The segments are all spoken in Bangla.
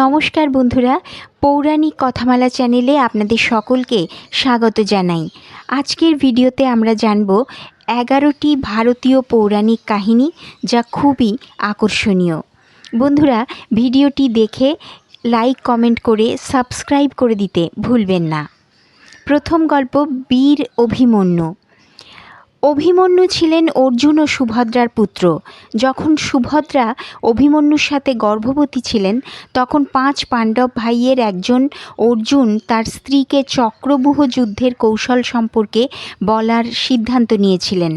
নমস্কার বন্ধুরা, পৌরাণিক কথামালা চ্যানেলে আপনাদের সকলকে স্বাগত জানাই। আজকের ভিডিওতে আমরা জানব এগারোটি ভারতীয় পৌরাণিক কাহিনী যা খুবই আকর্ষণীয়। বন্ধুরা, ভিডিওটি দেখে লাইক, কমেন্ট করে সাবস্ক্রাইব করে দিতে ভুলবেন না। প্রথম গল্প বীর অভিমন্যু। অভিমন্যু ছিলেন অর্জুন ও সুভদ্রার পুত্র। যখন সুভদ্রা অভিমন্যুর সাথে গর্ভবতী ছিলেন, তখন পাঁচ পাণ্ডব ভাইয়ের একজন অর্জুন তার স্ত্রীকে চক্রবুহ যুদ্ধের কৌশল সম্পর্কে বলার সিদ্ধান্ত নিয়েছিলেন।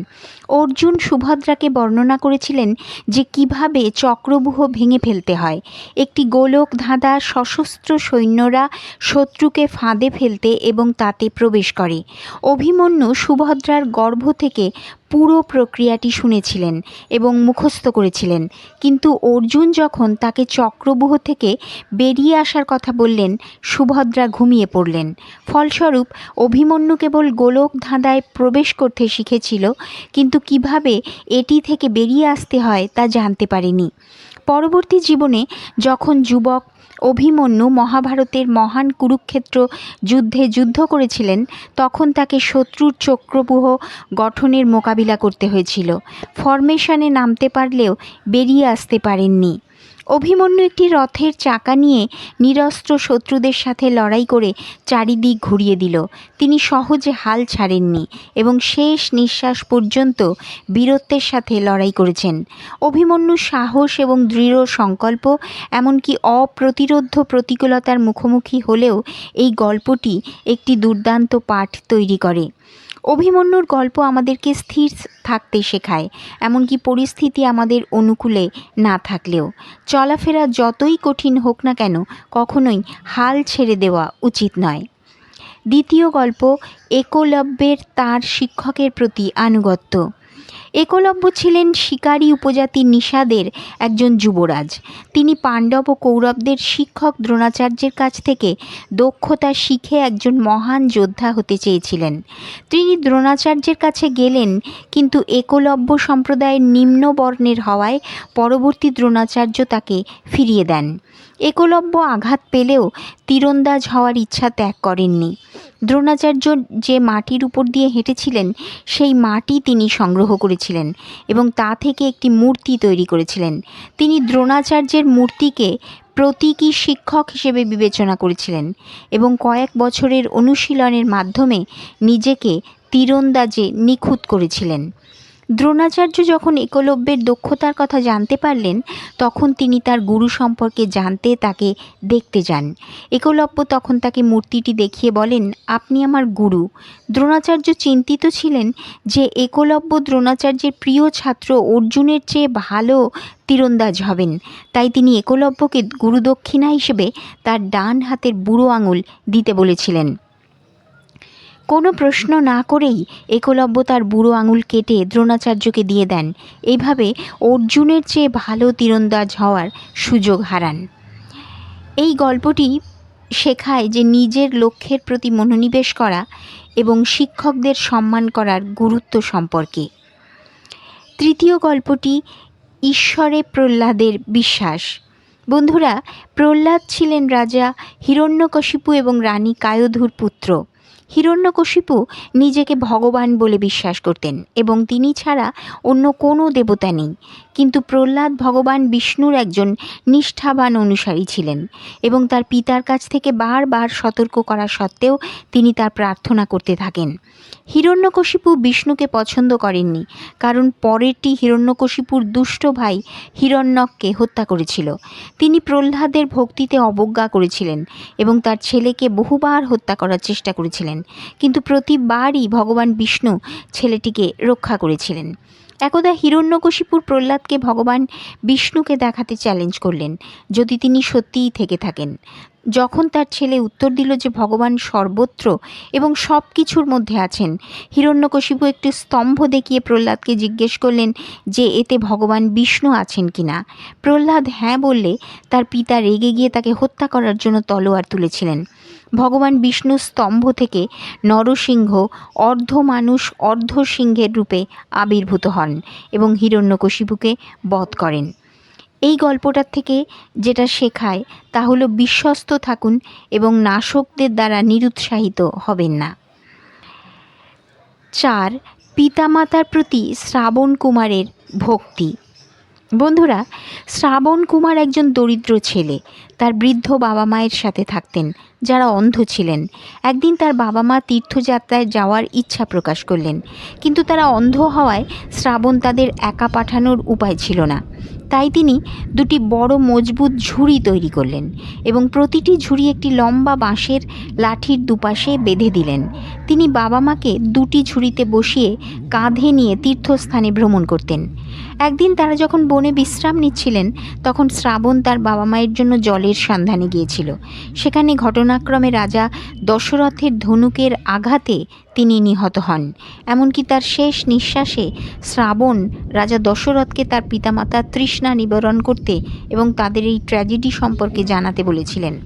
অর্জুন সুভদ্রাকে বর্ণনা করেছিলেন যে কীভাবে চক্রবুহ ভেঙে ফেলতে হয়। একটি গোলক ধাঁধা সশস্ত্র সৈন্যরা শত্রুকে ফাঁদে ফেলতে এবং তাতে প্রবেশ করে। অভিমন্যু সুভদ্রার গর্ভ থেকে পুরো প্রক্রিয়াটি শুনেছিলেন এবং মুখস্থ করেছিলেন। কিন্তু অর্জুন যখন তাকে চক্রবুহ থেকে বেরিয়ে আসার কথা বললেন, সুভদ্রা ঘুমিয়ে পড়লেন। ফলস্বরূপ, অভিমন্যু কেবল গোলক ধাঁধায় প্রবেশ করতে শিখেছিল, কিন্তু কীভাবে এটি থেকে বেরিয়ে আসতে হয় তা জানতে পারেনি। পরবর্তী জীবনে যখন যুবক অভিমন্যু মহাভারতের মহান কুরুক্ষেত্র যুদ্ধে যুদ্ধ করেছিলেন, তখন তাকে শত্রুর চক্রবুহ গঠনের মোকাবিলা করতে হয়েছিল। ফরমেশনে নামতে পারলেও বেরিয়ে আসতে পারেননি। অভিমন্যু একটি রথের চাকা নিয়ে নিরস্ত্র শত্রুদের সাথে লড়াই করে চারিদিক ঘুরিয়ে দিল। তিনি সহজে হাল ছাড়েননি এবং শেষ নিঃশ্বাস পর্যন্ত বীরত্বের সাথে লড়াই করেছেন। অভিমন্যু সাহস এবং দৃঢ় সংকল্প, এমনকি অপ্রতিরোধ প্রতিকূলতার মুখোমুখি হলেও এই গল্পটি একটি দুর্দান্ত পাঠ তৈরি করে। অভিমন্যুর গল্প আমাদেরকে স্থির থাকতে শেখায়, এমনকি পরিস্থিতি আমাদের অনুকূলে না থাকলেও। চলাফেরা যতই কঠিন হোক না কেন, কখনোই হাল ছেড়ে দেওয়া উচিত নয়। দ্বিতীয় গল্প, একলব্যের তার শিক্ষকের প্রতি আনুগত্য। একলব্য ছিলেন শিকারী উপজাতি নিষাদের একজন যুবরাজ। তিনি পাণ্ডব ও কৌরবদের শিক্ষক দ্রোণাচার্যের কাছ থেকে দক্ষতা শিখে একজন মহান যোদ্ধা হতে চেয়েছিলেন। তিনি দ্রোণাচার্যের কাছে গেলেন, কিন্তু একলব্য সম্প্রদায়ের নিম্ন বর্ণের হওয়ায় পরবর্তী দ্রোণাচার্য তাকে ফিরিয়ে দেন। একলব্য আঘাত পেলেও তীরন্দাজ হওয়ার ইচ্ছা ত্যাগ করেননি। দ্রোণাচার্য যে মাটির উপর দিয়ে হেঁটেছিলেন, সেই মাটি তিনি সংগ্রহ করেছিলেন এবং তা থেকে একটি মূর্তি তৈরি করেছিলেন। তিনি দ্রোণাচার্যের মূর্তিকে প্রতীকী শিক্ষক হিসেবে বিবেচনা করেছিলেন এবং কয়েক বছরের অনুশীলনের মাধ্যমে নিজেকে তীরন্দাজে নিখুঁত করেছিলেন। দ্রোণাচার্য যখন একলব্যের দক্ষতার কথা জানতে পারলেন, তখন তিনি তার গুরু সম্পর্কে জানতে তাকে দেখতে যান। একলব্য তখন তাকে মূর্তিটি দেখিয়ে বলেন, আপনি আমার গুরু। দ্রোণাচার্য চিন্তিত ছিলেন যে একলব্য দ্রোণাচার্যের প্রিয় ছাত্র অর্জুনের চেয়ে ভালো তীরন্দাজ হবেন। তাই তিনি একলব্যকে গুরুদক্ষিণা হিসেবে তার ডান হাতের বুড়ো আঙুল দিতে বলেছিলেন। কোনো প্রশ্ন না করেই একলব্য তার বুড়ো আঙুল কেটে দ্রোণাচার্যকে দিয়ে দেন। এইভাবে অর্জুনের চেয়ে ভালো তীরন্দাজ হওয়ার সুযোগ হারান। এই গল্পটি শেখায় যে নিজের লক্ষ্যের প্রতি মনোনিবেশ করা এবং শিক্ষকদের সম্মান করার গুরুত্ব সম্পর্কে। তৃতীয় গল্পটি ঈশ্বরে প্রহ্লাদের বিশ্বাস। বন্ধুরা, প্রহ্লাদ ছিলেন রাজা হিরণ্যকশিপু এবং রানী কায়োধুর পুত্র। হিরণ্যকশিপু নিজেকে ভগবান বলে বিশ্বাস করতেন এবং তিনি ছাড়া অন্য কোনো দেবতা নেই। কিন্তু প্রহ্লাদ ভগবান বিষ্ণুর একজন নিষ্ঠাবান অনুসারী ছিলেন এবং তার পিতার কাছ থেকে বারবার সতর্ক করা সত্ত্বেও তিনি তার প্রার্থনা করতে থাকেন। হিরণ্যকশিপু বিষ্ণুকে পছন্দ করেননি, কারণ পরেরটি হিরণ্যকশিপুর দুষ্ট ভাই হিরণ্যককে হত্যা করেছিল। তিনি প্রহ্লাদের ভক্তিতে অবজ্ঞা করেছিলেন এবং তার ছেলেকে বহুবার হত্যা করার চেষ্টা করেছিলেন। কিন্তু প্রতিবারই ভগবান বিষ্ণু ছেলেটিকে রক্ষা করেছিলেন। একদা হিরণ্যকশিপুর প্রহ্লাদকে ভগবান বিষ্ণুকে দেখাতে চ্যালেঞ্জ করলেন, যদি তিনি সত্যিই থেকে থাকেন। যখন তার ছেলে উত্তর দিল যে ভগবান সর্বত্র এবং সব কিছুর মধ্যে আছেন, হিরণ্যকশিপু একটি স্তম্ভ দেখিয়ে প্রহ্লাদকে জিজ্ঞেস করলেন যে এতে ভগবান বিষ্ণু আছেন কি না প্রহ্লাদ হ্যাঁ বললে, তার পিতা রেগে গিয়ে তাকে হত্যা করার জন্য তলোয়ার তুলেছিলেন। ভগবান বিষ্ণু স্তম্ভ থেকে নরসিংহ অর্ধ মানুষ অর্ধ সিংহের রূপে আবির্ভূত হন এবং হিরণ্যকশিপুকে বধ করেন। এই গল্পটার থেকে যেটা শেখায় তা হলো বিশ্বস্ত থাকুন এবং নাশকদের দ্বারা নিরুৎসাহিত হবেন না। চার, পিতামাতার প্রতি শ্রাবণ কুমারের ভক্তি। বন্ধুরা, শ্রাবণ কুমার একজন দরিদ্র ছেলে। তার বৃদ্ধ বাবা মায়ের সাথে থাকতেন, যারা অন্ধ ছিলেন। একদিন তার বাবা মা তীর্থযাত্রায় যাওয়ার ইচ্ছা প্রকাশ করলেন। কিন্তু তারা অন্ধ হওয়ায় শ্রাবণ তাদের একা পাঠানোর উপায় ছিল না। তাই তিনি দুটি বড় মজবুত ঝুড়ি তৈরি করলেন এবং প্রতিটি ঝুড়ি একটি লম্বা বাঁশের লাঠির দুপাশে বেঁধে দিলেন। তিনি বাবা মাকে দুটি ঝুড়িতে বসিয়ে কাঁধে নিয়ে তীর্থস্থানে ভ্রমণ করতেন। একদিন তারা যখন বনে বিশ্রাম নিচ্ছিলেন, তখন শ্রাবণ তার বাবা মায়ের জন্য জলের সন্ধানে গিয়েছিল। সেখানে ঘটনাক্রমে রাজা দশরথের ধনুকের আঘাতে তিনি নিহত হন। এমনকি তার শেষ নিঃশ্বাসে শ্রাবণ রাজা দশরথকে তার পিতামাতার তৃষ্ণা নিবারণ করতে এবং তাদের এই ট্র্যাজেডি সম্পর্কে জানাতে বলেছিলেন।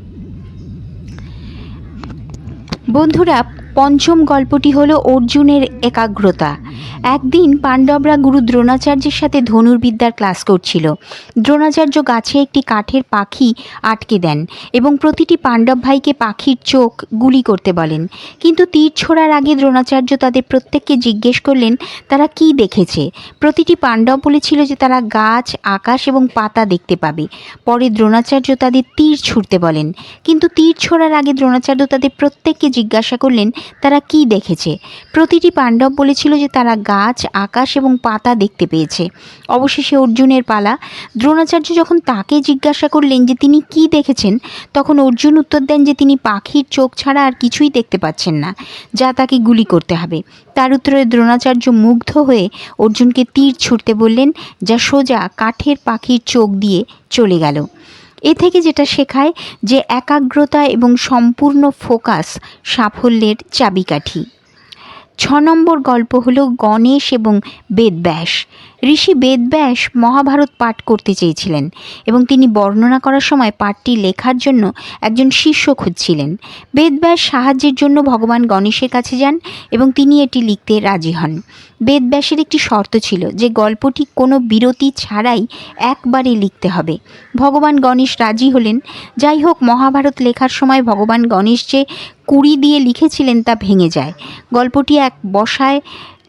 বন্ধুরা, পঞ্চম গল্পটি হলো অর্জুনের একাগ্রতা। একদিন পাণ্ডবরা গুরু দ্রোণাচার্যের সাথে ধনুর্বিদ্যার ক্লাস করছিল। দ্রোণাচার্য গাছে একটি কাঠের পাখি আটকে দেন এবং প্রতিটি পাণ্ডব ভাইকে পাখির চোখ গুলি করতে বলেন। কিন্তু তীর ছোড়ার আগে দ্রোণাচার্য তাদের প্রত্যেককে জিজ্ঞেস করলেন, তারা কি দেখেছে? প্রতিটি পাণ্ডব বলেছিল যে তারা গাছ, আকাশ এবং পাতা দেখতে পাবে। পরে দ্রোণাচার্য তাদের তীর ছুঁড়তে বলেন। কিন্তু তীর ছোড়ার আগে দ্রোণাচার্য তাদের প্রত্যেককে জিজ্ঞাসা করলেন, তারা কি দেখেছে? প্রতিটি পাণ্ডব বলেছিল যে তারা গাছ, আকাশ এবং পাতা দেখতে পেয়েছে। অবশেষে অর্জুনের পালা। দ্রোণাচার্য যখন তাকে জিজ্ঞাসা করলেন যে তিনি কি দেখেছেন, তখন অর্জুন উত্তর দেন যে তিনি পাখির চোখ ছাড়া আর কিছুই দেখতে পাচ্ছেন না, যা তাকে গুলি করতে হবে। তার উত্তরে দ্রোণাচার্য মুগ্ধ হয়ে অর্জুনকে তীর ছুটতে বললেন, যা সোজা কাঠের পাখির চোখ দিয়ে চলে গেল। এ থেকে যেটা শেখায় যে একাগ্রতা এবং সম্পূর্ণ ফোকাস সাফল্যের চাবিকাঠি। ছ নম্বর গল্প হলো গণেশ এবং বেদব্যাস। ঋষি বেদব্যাস মহাভারত পাঠ করতে চেয়েছিলেন এবং তিনি বর্ণনা করার সময় পাঠটি লেখার জন্য একজন শিষ্য খুঁজছিলেন। বেদব্যাস সাহায্যের জন্য ভগবান গণেশের কাছে যান এবং তিনি এটি লিখতে রাজি হন। বেদব্যাসের একটি শর্ত ছিল যে গল্পটি কোনো বিরতি ছাড়াই একবারে লিখতে হবে। ভগবান গণেশ রাজি হলেন। যাই হোক, মহাভারত লেখার সময় ভগবান গণেশ যে কুড়ি দিয়ে লিখেছিলেন তা ভেঙে যায়। গল্পটি এক বসায়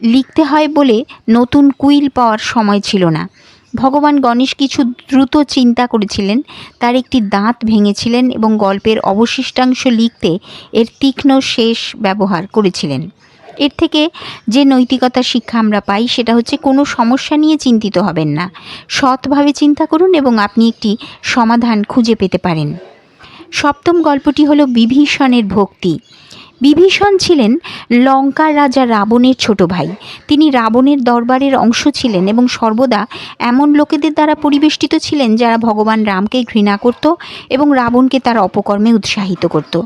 লিখতে হয় বলে নতুন কুইল পাওয়ার সময় ছিল না। ভগবান গণেশ কিছু দ্রুত চিন্তা করেছিলেন, তার একটি দাঁত ভেঙেছিলেন এবং গল্পের অবশিষ্টাংশ লিখতে এর তীক্ষ্ণ শেষ ব্যবহার করেছিলেন। এর থেকে যে নৈতিকতা শিক্ষা আমরা পাই, সেটা হচ্ছে কোনো সমস্যা নিয়ে চিন্তিত হবেন না। সৎভাবে চিন্তা করুন এবং আপনি একটি সমাধান খুঁজে পেতে পারেন। সপ্তম গল্পটি হলো বিভীষণের ভক্তি। বিভীষণ ছিলেন লঙ্কার রাজা রাবণের ছোট ভাই। তিনি রাবণের দরবারের অংশ ছিলেন এবং সর্বদা এমন লোকেদের দ্বারা পরিবেষ্টিত ছিলেন যারা ভগবান রামকে ঘৃণা করত এবং রাবণকে তার অপকর্মে উৎসাহিত করত।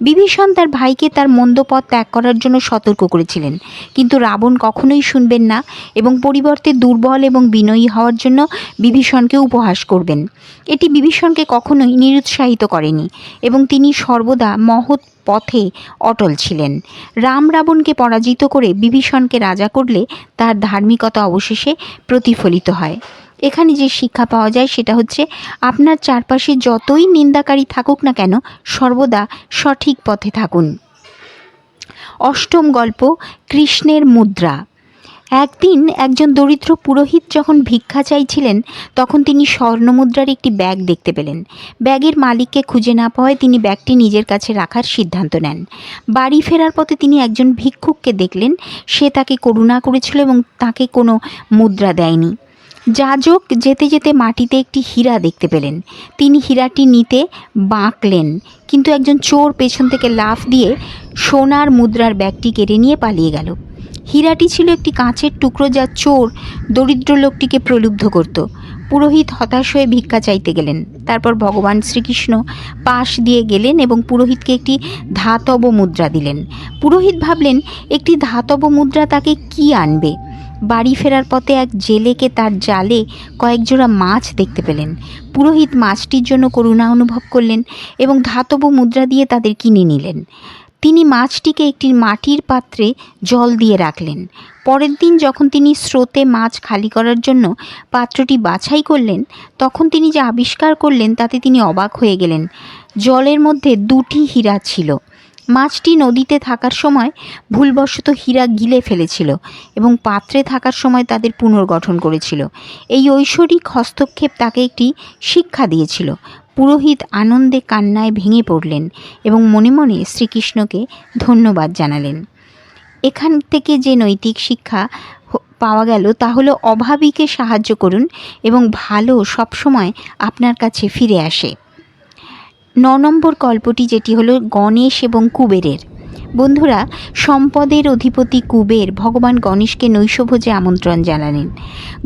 বিভীষণ তার ভাইকে তার মন্দ পথ ত্যাগ করার জন্য সতর্ক করেছিলেন। কিন্তু রাবণ কখনোই শুনবেন না এবং পরিবর্তে দুর্বল এবং বিনয়ী হওয়ার জন্য বিভীষণকে উপহাস করবেন। এটি বিভীষণকে কখনোই নিরুৎসাহিত করেনি এবং তিনি সর্বদা মহৎ পথে অটল ছিলেন। রাম রাবণকে পরাজিত করে বিভীষণকে রাজা করলে তার ধার্মিকতা অবশেষে প্রতিফলিত হয়। এখানে যে শিক্ষা পাওয়া যায় সেটা হচ্ছে, আপনার চারপাশে যতই নিন্দাকারী থাকুক না কেন, সর্বদা সঠিক পথে থাকুন। অষ্টম গল্প, কৃষ্ণের মুদ্রা। একদিন একজন দরিদ্র পুরোহিত যখন ভিক্ষা চাইছিলেন, তখন তিনি স্বর্ণমুদ্রার একটি ব্যাগ দেখতে পেলেন। ব্যাগের মালিককে খুঁজে না পাওয়ায় তিনি ব্যাগটি নিজের কাছে রাখার সিদ্ধান্ত নেন। বাড়ি ফেরার পথে তিনি একজন ভিক্ষুককে দেখলেন, সে তাকে করুণা করেছিল এবং তাকে কোনো মুদ্রা দেয়নি। যাজক যেতে যেতে মাটিতে একটি হীরা দেখতে পেলেন। তিনি হীরাটি নিতে বাঁকলেন, কিন্তু একজন চোর পেছন থেকে লাফ দিয়ে সোনার মুদ্রার ব্যাগটি কেড়ে নিয়ে পালিয়ে গেল। হীরাটি ছিল একটি কাঁচের টুকরো যা চোর, দরিদ্র লোকটিকে প্রলুব্ধ করত। পুরোহিত হতাশ হয়ে ভিক্ষা চাইতে গেলেন। তারপর ভগবান শ্রীকৃষ্ণ পাশ দিয়ে গেলেন এবং পুরোহিতকে একটি ধাতব মুদ্রা দিলেন। পুরোহিত ভাবলেন, একটি ধাতব মুদ্রা তাকে কি আনবে? বাড়ি ফেরার পথে এক জেলেকে তার জালে কয়েক জোড়া মাছ দেখতে পেলেন। পুরোহিত মাছটির জন্য করুণা অনুভব করলেন এবং ধাতব মুদ্রা দিয়ে তাদের কিনে নিলেন। তিনি মাছটিকে একটি মাটির পাত্রে জল দিয়ে রাখলেন। পরের দিন যখন তিনি স্রোতে মাছ খালি করার জন্য পাত্রটি বাছাই করলেন, তখন তিনি যে আবিষ্কার করলেন তাতে তিনি অবাক হয়ে গেলেন। জলের মধ্যে দুটি হীরা ছিল। মাছটি নদীতে থাকার সময় ভুলবশত হীরা গিলে ফেলেছিল এবং পাত্রে থাকার সময় তাদের পুনর্গঠন করেছিল। এই ঐশ্বরিক হস্তক্ষেপ তাকে একটি শিক্ষা দিয়েছিল। পুরোহিত আনন্দে কান্নায় ভেঙে পড়লেন এবং মনে মনে শ্রীকৃষ্ণকে ধন্যবাদ জানালেন। এখান থেকে যে নৈতিক শিক্ষা পাওয়া গেল তা হলো অভাবীকে সাহায্য করুন এবং ভালো সবসময় আপনার কাছে ফিরে আসে। ন নম্বর গল্পটি যেটি হলো গণেশ এবং কুবেরের। বন্ধুরা, সম্পদের অধিপতি কুবের ভগবান গণেশকে নৈশভোজে আমন্ত্রণ জানালেন।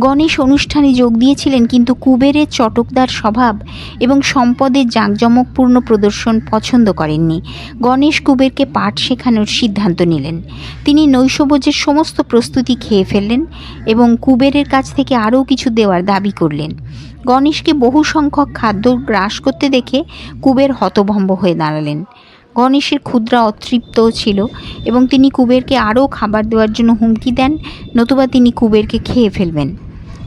গণেশ অনুষ্ঠানে যোগ দিয়েছিলেন, কিন্তু কুবেরের চটকদার স্বভাব এবং সম্পদের জাঁকজমকপূর্ণ প্রদর্শন পছন্দ করেননি। গণেশ কুবেরকে পাঠ শেখানোর সিদ্ধান্ত নিলেন। তিনি নৈশভোজের সমস্ত প্রস্তুতি খেয়ে ফেললেন এবং কুবেরের কাছ থেকে আরও কিছু দেওয়ার দাবি করলেন। গণেশকে বহু সংখ্যক খাদ্য গ্রাস করতে দেখে কুবের হতভম্ব হয়ে দাঁড়ালেন। গণেশের ক্ষুদ্রা অতৃপ্ত ছিল এবং তিনি কুবেরকে আরও খাবার দেওয়ার জন্য হুমকি দেন, নতুবা তিনি কুবেরকে খেয়ে ফেলবেন।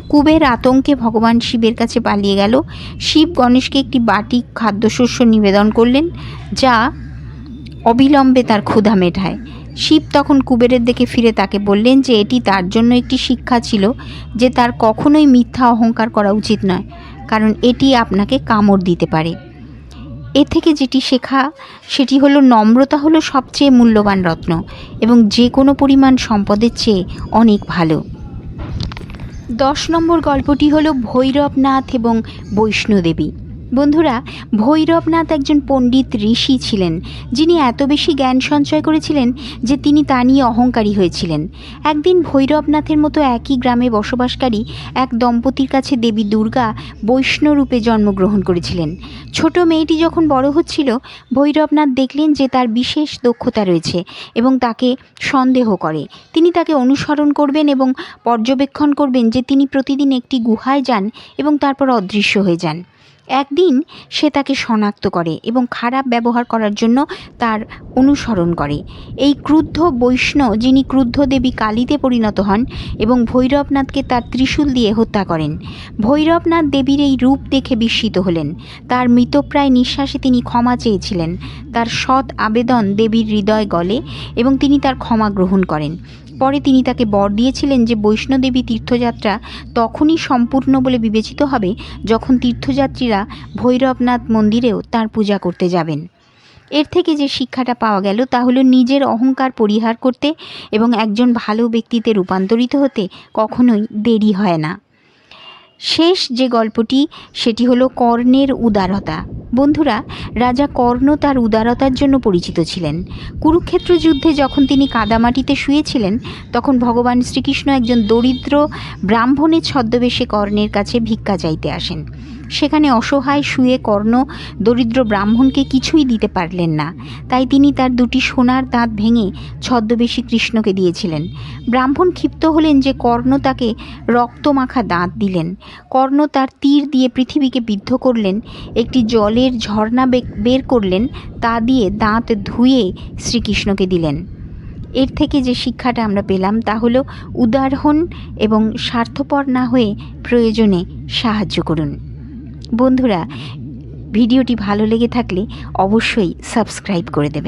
কুবের আতঙ্কে ভগবান শিবের কাছে পালিয়ে গেল। শিব গণেশকে একটি বাটি খাদ্যশস্য নিবেদন করলেন, যা অবিলম্বে তার ক্ষুধা মেটায়। শিব তখন কুবেরের দিকে ফিরে তাকে বললেন যে, এটি তার জন্য একটি শিক্ষা ছিল যে তার কখনোই মিথ্যা অহংকার করা উচিত নয়, কারণ এটি আপনাকে কামড় দিতে পারে। এ থেকে যেটি শেখা, সেটি হলো নম্রতা হলো সবচেয়ে মূল্যবান রত্ন এবং যে কোনো পরিমাণ সম্পদের চেয়ে অনেক ভালো। দশ নম্বর গল্পটি হলো ভৈরবনাথ এবং বৈষ্ণোদেবী। বন্ধুরা, ভৈরবনাথ একজন পণ্ডিত ঋষি ছিলেন, যিনি এত বেশি জ্ঞান সঞ্চয় করেছিলেন যে তিনি তা নিয়ে অহংকারী হয়েছিলেন। একদিন ভৈরবনাথের মতো একই গ্রামে বসবাসকারী এক দম্পতির কাছে দেবী দুর্গা বৈষ্ণরূপে জন্মগ্রহণ করেছিলেন। ছোট মেয়েটি যখন বড় হচ্ছিল, ভৈরবনাথ দেখলেন যে তার বিশেষ দক্ষতা রয়েছে এবং তাকে সন্দেহ করে। তিনি তাকে অনুসরণ করবেন এবং পর্যবেক্ষণ করবেন যে তিনি প্রতিদিন একটি গুহায় যান এবং তারপর অদৃশ্য হয়ে যান। একদিন সে তাকে শনাক্ত করে এবং খারাপ ব্যবহার করার জন্য তার অনুসরণ করে। এই ক্রুদ্ধ বৈষ্ণব যিনি ক্রুদ্ধ দেবী কালীতে পরিণত হন এবং ভৈরবনাথকে তার ত্রিশূল দিয়ে হত্যা করেন, ভৈরবনাথ দেবীর এই রূপ দেখে বিস্মিত হলেন। তার মৃতপ্রায় নিঃশ্বাসে তিনি ক্ষমা চেয়েছিলেন। তার সৎ আবেদন দেবীর হৃদয় গলে এবং তিনি তার ক্ষমা গ্রহণ করেন। পরে তিনি তাকে বর দিয়েছিলেন যে বৈষ্ণোদেবী তীর্থযাত্রা তখনই সম্পূর্ণ বলে বিবেচিত হবে যখন তীর্থযাত্রীরা ভৈরবনাথ মন্দিরেও তার পূজা করতে যাবেন। এর থেকে যে শিক্ষাটা পাওয়া গেল তা হলো নিজের অহংকার পরিহার করতে এবং একজন ভালো ব্যক্তিতে রূপান্তরিত হতে কখনোই দেরি হয় না। শেষ যে গল্পটি, সেটি হলো কর্ণের উদারতা। বন্ধুরা, রাজা কর্ণ তার উদারতার জন্য পরিচিত ছিলেন। কুরুক্ষেত্র যুদ্ধে যখন তিনি কাদামাটিতে শুয়েছিলেন, তখন ভগবান শ্রীকৃষ্ণ একজন দরিদ্র ব্রাহ্মণের ছদ্মবেশে কর্ণের কাছে ভিক্ষা চাইতে আসেন। সেখানে অসহায় শুয়ে কর্ণ দরিদ্র ব্রাহ্মণকে কিছুই দিতে পারলেন না। তাই তিনি তার দুটি সোনার দাঁত ভেঙে ছদ্মবেশী কৃষ্ণকে দিয়েছিলেন। ব্রাহ্মণ ক্ষিপ্ত হলেন যে কর্ণ তাকে রক্তমাখা দাঁত দিলেন। কর্ণ তার তীর দিয়ে পৃথিবীকে বিদ্ধ করলেন। একটি জলের ঝর্ণা বে- বের করলেন, তা দিয়ে দাঁত ধুয়ে শ্রীকৃষ্ণকে দিলেন। এর থেকে যে শিক্ষাটা আমরা পেলাম, তা হলো উদার হন এবং স্বার্থপর না হয়ে প্রয়োজনে সাহায্য করুন। বন্ধুরা, ভিডিওটি ভালো লেগে থাকলে অবশ্যই সাবস্ক্রাইব করে দেবেন।